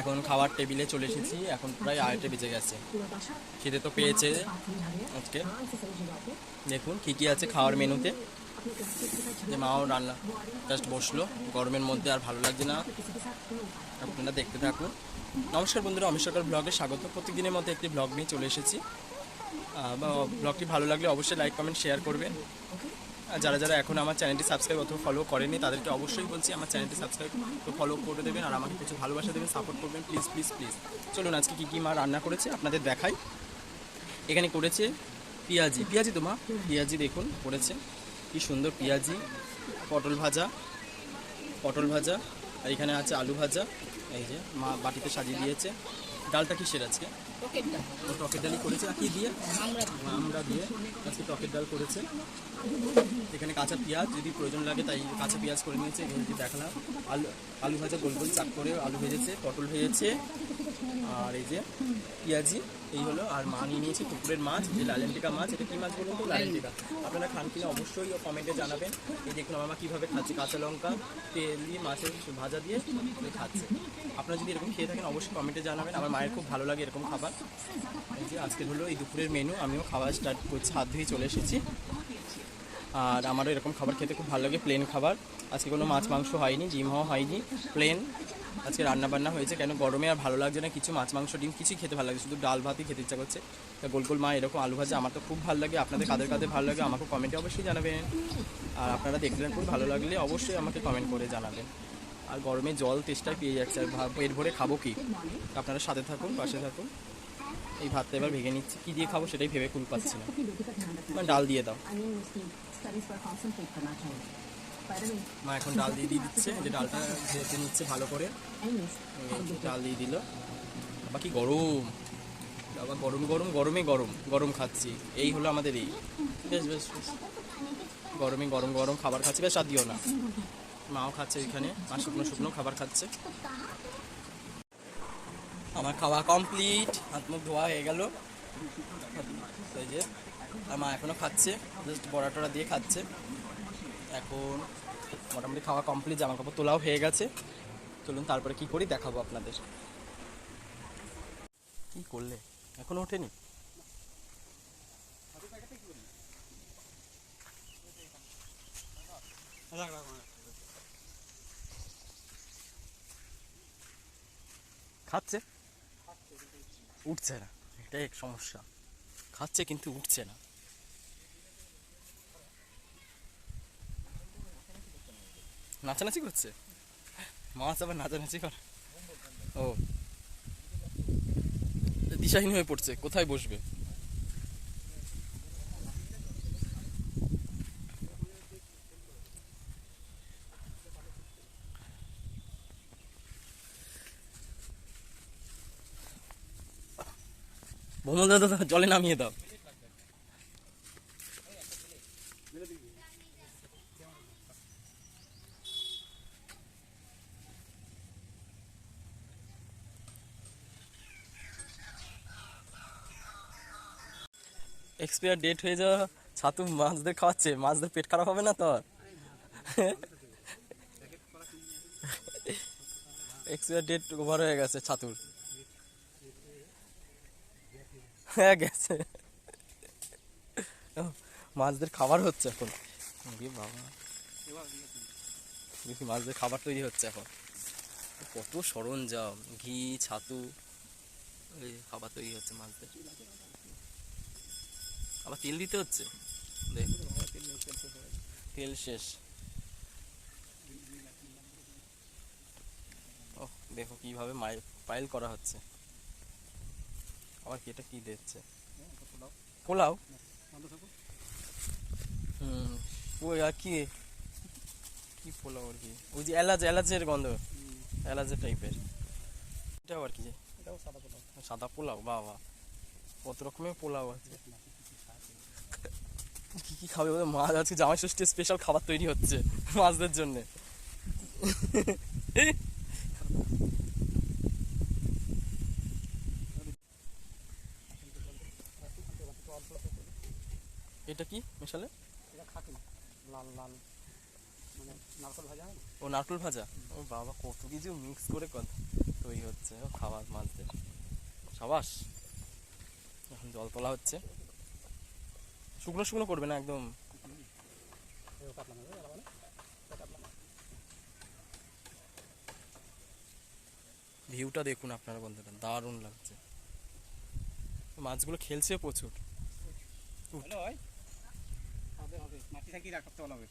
এখন খাওয়ার টেবিলে চলে এসেছি। এখন প্রায় আড়াইটে বেজে গেছে। খেতে তো পেয়েছে আজকে। দেখুন কী কী আছে খাওয়ার মেনুতে। যে মাও রান্না জাস্ট বসল। গরমের মধ্যে আর ভালো লাগছে না। আপনারা দেখতে থাকুন। নমস্কার বন্ধুরা, অমিত সরকার ব্লগে স্বাগত। প্রতিদিনের মধ্যে একটি ব্লগ নিয়ে চলে এসেছি। ব্লগটি ভালো লাগলে অবশ্যই লাইক কমেন্ট শেয়ার করবেন। যারা যারা এখন আমার চ্যানেলটি সাবস্ক্রাইব অথবা ফলো করেনি তাদেরকে অবশ্যই বলছি আমার চ্যানেলটি সাবস্ক্রাইব তো ফলো করে দেবেন আর আমাকে কিছু ভালোবাসা দেবেন সাপোর্ট করবেন প্লিজ প্লিজ প্লিজ চলুন আজকে কী কী মা রান্না করেছে আপনাদের দেখাই। এখানে করেছে পেঁয়াজি। পেঁয়াজি তো মা? পেঁয়াজি দেখুন, করেছে। কি সুন্দর পেঁয়াজি। পটল ভাজা পটল ভাজা, আর এখানে আছে আলু ভাজা। এই যে মা বাটিতে সাজিয়ে দিয়েছে। ডালটা কিসের আজকে? ও টকের ডালই করেছে। আর কি দিয়ে? আমরা দিয়ে। আজকে টকের ডাল করেছে। এখানে কাঁচা পেঁয়াজ যদি প্রয়োজন লাগে তাই কাঁচা পেঁয়াজ করে নিয়েছে। এখানে দেখালাম। আলু আলু ভাজা গোল গোল চাক করে আলু ভেজেছে পটল ভেজেছে। আর এই যে পেঁয়াজি, এই হলো, আর মা নিয়ে নিয়েছে পুকুরের মাছ যে লালেন্টিকা মাছ, এটা কি মাছ বলুন তো? লালেন্টিকা। আপনারা খান কিনা অবশ্যই কমেন্টে জানাবেন। এই দেখুন আমার মা কীভাবে খাচ্ছে, কাঁচা লঙ্কা, তেল দিয়ে মাছের ভাজা দিয়ে খাচ্ছে। আপনারা যদি এরকম খেয়ে থাকেন, অবশ্যই কমেন্টে জানাবেন। আমার মায়ের খুব ভালো লাগে এরকম খাবার। এই যে আজকে হলো এই দুপুরের মেনু আমিও খাওয়া স্টার্ট করছি, হাত ধুয়ে চলে এসেছি। আর আমারও এরকম খাবার খেতে খুব ভালো লাগে প্লেন খাবার। আজকে কোনো মাছ মাংস হয়নি, ডিম হওয়া হয়নি প্লেন আজকে রান্না বান্না হয়েছে। কেন? গরমে আর ভালো লাগছে না। কিছু মাছ, মাংস, ডিম, কিছুই খেতে ভালো লাগে শুধু ডাল, ভাতই খেতে ইচ্ছা করছে। তা গোল গোল মা এরকম আলু ভাজা আমার তো খুব ভালো লাগে। আপনাদের কাদের কাদের ভালো লাগে আমাকে কমেন্টে অবশ্যই জানাবেন। আর আপনারা দেখলেন খুব ভালো লাগলে অবশ্যই আমাকে কমেন্ট করে জানাবেন। আর গরমে জল তেষ্টায় পেয়ে যাচ্ছে। আর পেট ভরে খাব কি? আপনারা সাথে থাকুন, পাশে থাকুন। এই ভাতটা এবার ভেঙে নিচ্ছি। কী দিয়ে খাব সেটাই ভেবে কুল পাচ্ছি না। মানে ডাল দিয়ে দাও। মা এখন ডাল দিয়ে দিয়ে দিচ্ছে যে ডালটা ভেজে নিচ্ছে ভালো করে। ডাল দিয়ে দিল। বাকি গরম। বাবা গরম গরম, গরমে গরম গরম খাচ্ছি। এই হলো আমাদের এই। বেশ বেশ বেশ। গরমে গরম গরম খাবার খাচ্ছি, বেশ, আর দিও না। মাও খাচ্ছে এখানে মা শুকনো শুকনো খাবার খাচ্ছে। আমার খাওয়া কমপ্লিট, হাত মুখ ধোয়া হয়ে গেল। যে মা এখনও খাচ্ছে, জাস্ট বড়া টড়া দিয়ে খাচ্ছে। এখন মোটামুটি খাওয়া কমপ্লিট জামা কাপড় তোলাও হয়ে গেছে। চলুন তারপরে কি করি দেখাবো আপনাদের। কি করলে? এখনও ওঠেনি? খাচ্ছে? উঠছে না। এটাই এক সমস্যা। খাচ্ছে কিন্তু উঠছে না। নাচানাচি করছে? মাছ আবার নাচানাচি করে। ও। দিশাহীন হয়ে পড়ছে, কোথায় বসবে? ভ্রমণ দাদা, জলে নামিয়ে দাও। এক্সপায়ার ডেট হয়ে যাওয়া ছাতু মাছদের খাওয়াচ্ছে, মাছদের পেট খারাপ হবে না তো? এক্সপায়ার ডেট ওভার হয়ে গেছে ছাতুর। হ্যাঁ গেছে। মাছদের খাবার হচ্ছে এখন। বাবা। দেখি মাছদের খাবার তৈরি হচ্ছে এখন। কত সরঞ্জাম, ঘি, ছাতু খাবার তৈরি হচ্ছে মাছদের। আবার তেল দিতে হচ্ছে? দেখ তেল শেষ। ও দেখো কীভাবে পাইল করা হচ্ছে। আবার কি এটা কি দিচ্ছে? পোলাও? হুম ওই আর কি? কি পোলাও আর কি? ওই যে এলাচ এলাচের গন্ধ। এলাচের টাইপের এটা আবার কি? সাদা পোলাও বাবা। কত রকমের পোলাও আছে। কি কি খাবে বলে? মাছ আজকে জামাই ষষ্ঠী স্পেশাল খাবার তৈরি হচ্ছে মাছদের জন্য। এটা কি মেশালে? লাল লাল মানে নারকল ভাজা ও নারকেল ভাজা? ও বাবা কত কিছু মিক্স করে তৈরি হচ্ছে ও খাবার মাছদের। সাবাস। এখন জল তোলা হচ্ছে। শুকনো শুকনো করবে না একদম। ভিউটা দেখুন আপনারা বন্ধুরা দারুণ লাগছে। মাছগুলো খেলছে প্রচুর। হবে হবে। মাটি থাকি রাখতে ভালো হবে।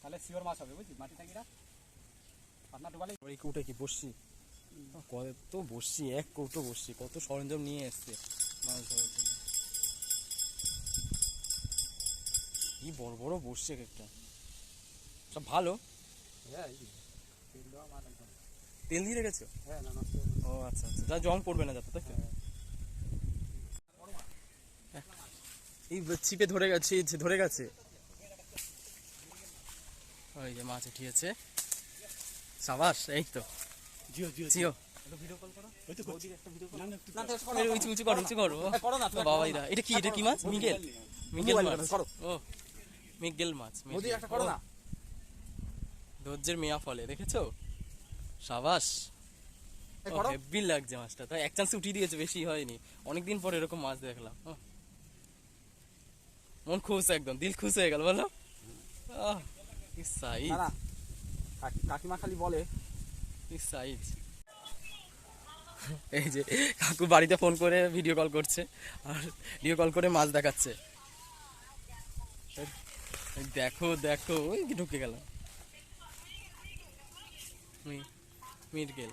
তাহলে শিওর মাছ হবে বুঝলি? মাটি থাকি রাখ আপনার ডুবালে ওই কৌটা কি বসছি? কত বসছি এক কৌটো বসছি। কত সরঞ্জাম নিয়ে এসছে মাছ ধরার জন্য। কি বড় বড় বসছে এক একটা সব ভালো হ্যাঁ তেল দিয়ে রেখেছো হ্যাঁ। ও আচ্ছা আচ্ছা যা জং পড়বে না যাতে তাই এই ছিপে ধরে গেছে ধরে গেছে ওই যে মাছ উঠিয়েছে সাবাস এই তো জিও জিও জিও ওই তো করছি না না একটু এই উঁচু উঁচু করো উঁচু করো করো না ও বাবা এরা এটা কি এটা কি মাছ মিগেল মিগেল মাছ করো। ও মিগেল মাছ মোদি একটা করো না। ধৈর্যের মেয়া ফলে দেখেছ? সাবাস। হেভি লাগছে মাছটা। তাই এক চান্স উঠিয়ে দিয়েছে বেশি হয়নি। অনেকদিন পর এরকম মাছ দেখলাম। মন খুশ একদম দিল খুশ হয়ে গেল বলো। সাইজ। কাকিমা খালি বলে। সাইজ। এই যে কাকু বাড়িতে ফোন করে ভিডিও কল করছে আর ভিডিও কল করে মাছ দেখাচ্ছে। দেখো দেখো ওই কি ঢুকে গেল। মিট গেল।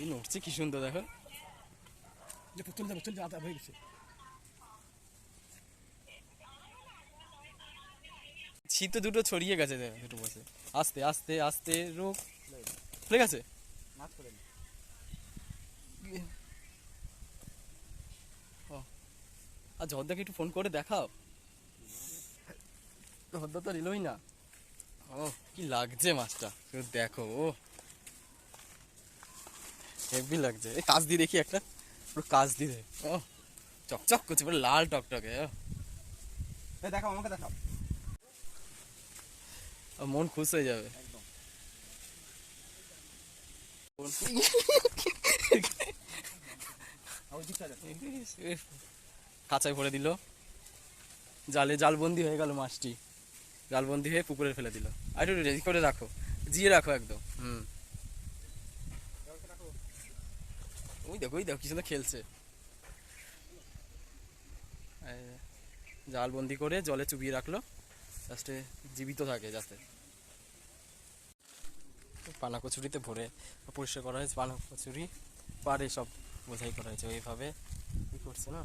এই নড়ছে কি সুন্দর দেখো। যে পুতুল দেবো চলতে আদা হয়ে গেছে। শীত দুটো ছড়িয়ে গেছে দেখ, দুটো বসে। আস্তে আস্তে আস্তে রোগ। ঠিক আছে? মাছ করে আর জর্দাকে একটু ফোন করে দেখাও। জর্দা তো নিলই না। ও কি লাগছে মাছটা? শুধু দেখো ও। হেভি লাগছে। এই কাজ দিয়ে দেখি একটা। পুরো কাজ দিয়ে। ও চকচক করছে পুরো লাল টকটকে। দেখাও আমাকে দেখাও। মন খুশ হয়ে যাবে। কাঁচায় ভরে দিল। জালে জালবন্দি হয়ে গেল মাছটি। জালবন্দি হয়ে পুকুরে ফেলে দিল। আর একটু রেডি করে রাখো। জিয়ে রাখো একদম। হুম। ওই দেখো ওই দেখো কি সুন্দর খেলছে। জালবন্দি করে জলে চুবিয়ে রাখল। লাস্টে জীবিত থাকে যাতে। পানা কচুরিতে ভরে পরিষ্কার করা হয়েছে। পানা কচুরি পারে সব বোঝাই করা হয়েছে। ওইভাবে কি করছে না?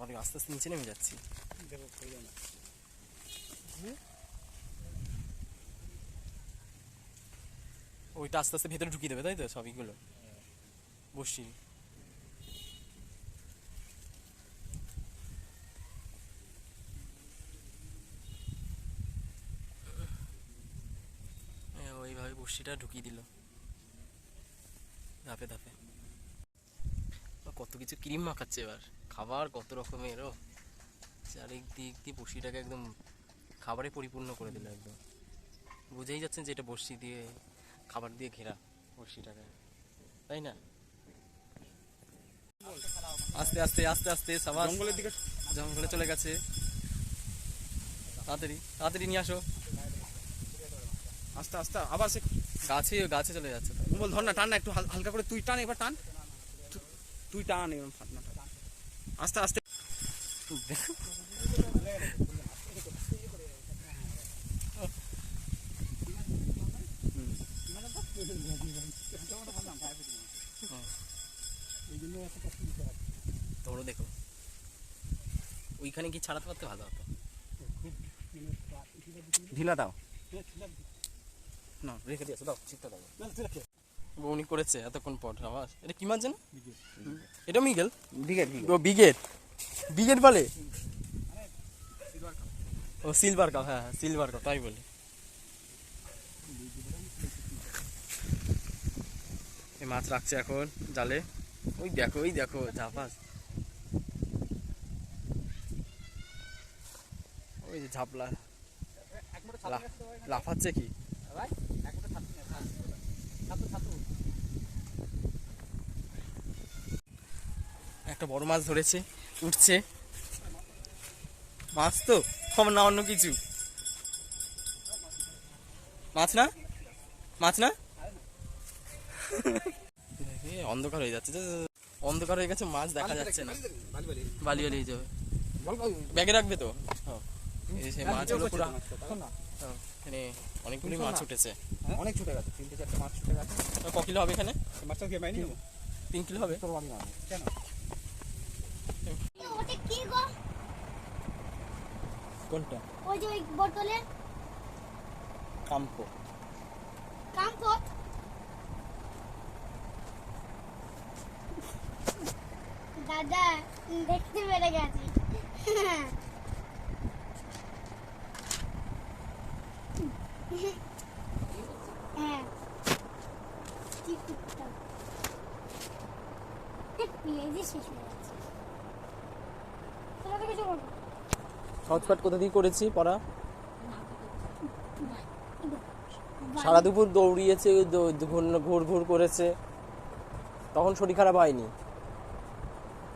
আমার আস্তে আস্তে নিচে নেমে যাচ্ছি। না। ওইটা আস্তে আস্তে ভেতরে ঢুকিয়ে দেবে তাই তো সবইগুলো বসি ওইভাবে বসিটা ঢুকিয়ে দিল। ধাপে ধাপে। কত কিছু ক্রিম মাখাচ্ছে এবার। খাবার কত রকমের ও চারিক দিক দিয়ে বসিটাকে একদম খাবারে পরিপূর্ণ করে দিল একদম। বুঝেই যাচ্ছেন যে এটা বসি দিয়ে খাবার দিয়ে ঘেরা বড়শিটাকে। তাই না? আস্তে আস্তে আস্তে আস্তে সাবাস। জঙ্গলের দিকে জঙ্গলে চলে গেছে। তাড়াতাড়ি তাড়াতাড়ি নিয়ে আসো। আস্তে আস্তে আবার সে গাছে গাছে চলে যাচ্ছে। বল ধর না টান না একটু হালকা করে তুই টান এবার টান। তুই টান এবার ফাটনাটা আস্তে আস্তে। তোমরা দেখো। ওইখানে কি ছাড়াতে পারতে ভালো হতো? ঢিলা দাও। না রেখে দিয়েছ দাও চিত্তা দাও। বৌনি করেছে এতক্ষণ পর আবার? এটা কি মাছ জানো? এটা মিগেল? ও বিগেট। বিগেট বলে? ও সিলভার কাপ হ্যাঁ হ্যাঁ সিলভার কাপ তাই বলে। এই মাছ রাখছে এখন জালে। ওই দেখো ওই দেখো ঝাপাস। ওই যে ঝাপলা। লাফাচ্ছে কি ভাই এক মোটা ছাতু নে ছাতু ছাতু ছাতু একটা বড় মাছ ধরেছে উঠছে। মাছ তো খবর না অন্য কিছু। মাছ না? মাছ না? অন্ধকার হয়ে যাচ্ছে। অন্ধকার হয়ে গেছে মাছ দেখা যাচ্ছে না। বালি বালি যাবে। ব্যাগে রাখবে তো? এই যে মাছগুলো পুরো হ্যাঁ, এখানে অনেকগুলি মাছ উঠেছে। হ্যাঁ, অনেক ছুটে গেছে তিনটে চারটে মাছ ছুটে গেছে। ক কিলো হবে এখানে? মাছটা তিন কিলো হবে? তোর বাড়ি না। কেন ওটা কি গো কোনটা? ওই যে ওই বোতলে? কাম্পো। কাম্পট দাদা দেখতে পেরে গেছি। হ্যাঁ। পেঁয়াজি শেষ হয়ে যাচ্ছে তোরা তো কিছু করব সহজপাঠ কোথা দিয়ে করেছি পড়া? সারা দুপুর দৌড়িয়েছে ঘুর- ঘুর করেছে। তখন শরীর খারাপ হয়নি।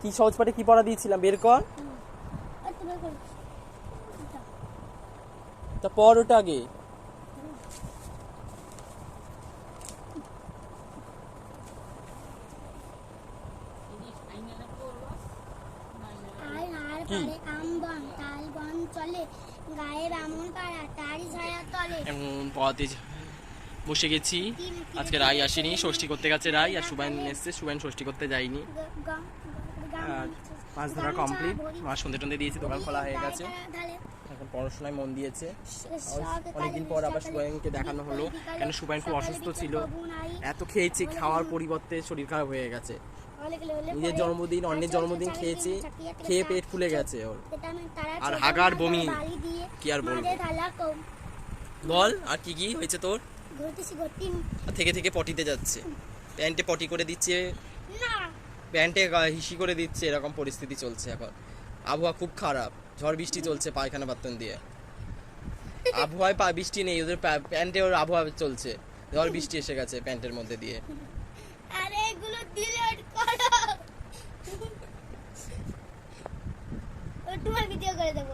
কি সহজ পাঠে কি পড়া দিয়েছিলাম? বের কর। তা পর ওটা আগে। কি? চলে গায়ের আমন পাড়া তারি ছায়া তলে। এমন পড়াতে বসে গেছি। আজকে রাই আসেনি ষষ্ঠী করতে গেছে রাই আর সুবাইন এসছে সুবাইন ষষ্ঠী করতে যায়নি। আর মাছ ধরা কমপ্লিট মাছ সন্ধে টন্ধে দিয়েছি দোকান খোলা হয়ে গেছে। এখন পড়াশোনায় মন দিয়েছে। অনেকদিন পর আবার সুবাইনকে দেখানো হলো। কেন সুবাইন খুব অসুস্থ ছিল? এত খেয়েছে খাওয়ার পরিবর্তে শরীর খারাপ হয়ে গেছে। নিজের জন্মদিন অন্যের জন্মদিন খেয়েছে খেয়ে পেট ফুলে গেছে ওর। আর হাগার বমি। কি আর বলব? বল আর কি কি হয়েছে তোর? থেকে থেকে পটিতে যাচ্ছে। প্যান্টে পটি করে দিচ্ছে। প্যান্টে হিসি করে দিচ্ছে এরকম পরিস্থিতি চলছে এখন। আবহাওয়া খুব খারাপ ঝড় বৃষ্টি চলছে পায়খানা বাথরুম দিয়ে। আবহাওয়ায় পা বৃষ্টি নেই ওদের প্যান্টে ওর আবহাওয়া চলছে। ঝড় বৃষ্টি এসে গেছে প্যান্টের মধ্যে দিয়ে। আরে এগুলো ডিলিট করো ও তোমার ভিডিও করে দেবো।